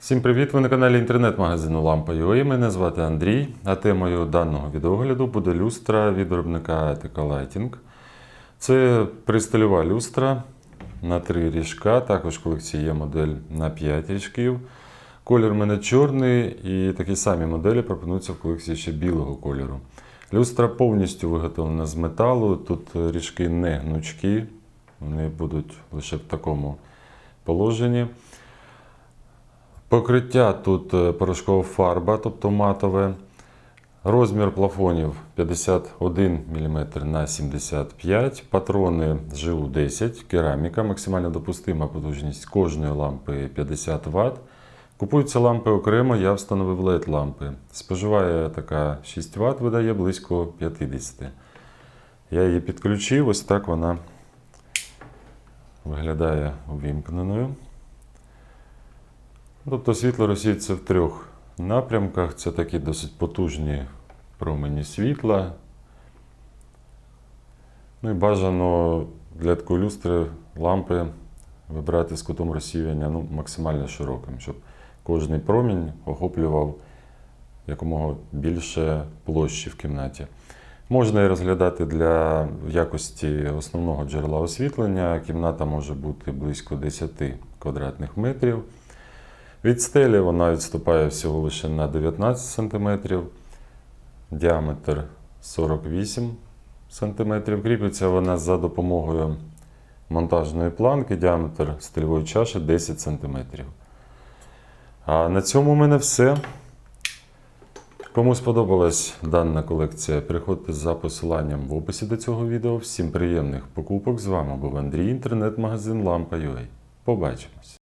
Всім привіт! Ви на каналі інтернет-магазину Лампа.ua. Мене звати Андрій, а темою даного відеогляду буде люстра від виробника Ethical Lighting. Це пристильова люстра на три ріжка, також в колекції є модель на 5 ріжків. Колір в мене чорний і такі самі моделі пропонуються в колекції ще білого кольору. Люстра повністю виготовлена з металу. Тут ріжки не гнучкі, вони будуть лише в такому положенні. Покриття тут е, порошкова фарба, тобто матове. Розмір плафонів 51 мм на 75 патрони ЖУ-10, кераміка, максимально допустима потужність кожної лампи 50 Вт. Купуються лампи окремо, я встановив LED лампи. Споживає така 6 Вт, видає близько 50. Я її підключив, ось так вона виглядає увімкненою. Тобто світло розсіється в трьох напрямках. Це такі досить потужні промені світла. Ну і бажано для такої люстри лампи вибрати з кутом розсіювання ну, максимально широким, щоб кожний промінь охоплював якомога більше площі в кімнаті. Можна і розглядати для якості основного джерела освітлення. Кімната може бути близько 10 квадратних метрів. Від стелі вона відступає всього лише на 19 см, діаметр 48 см. Кріпиться вона за допомогою монтажної планки, діаметр стильової чаші 10 см. А на цьому у мене все. Кому сподобалась дана колекція, переходьте за посиланням в описі до цього відео. Всім приємних покупок з вами був Андрій, інтернет-магазин Лампа.ua. Побачимось!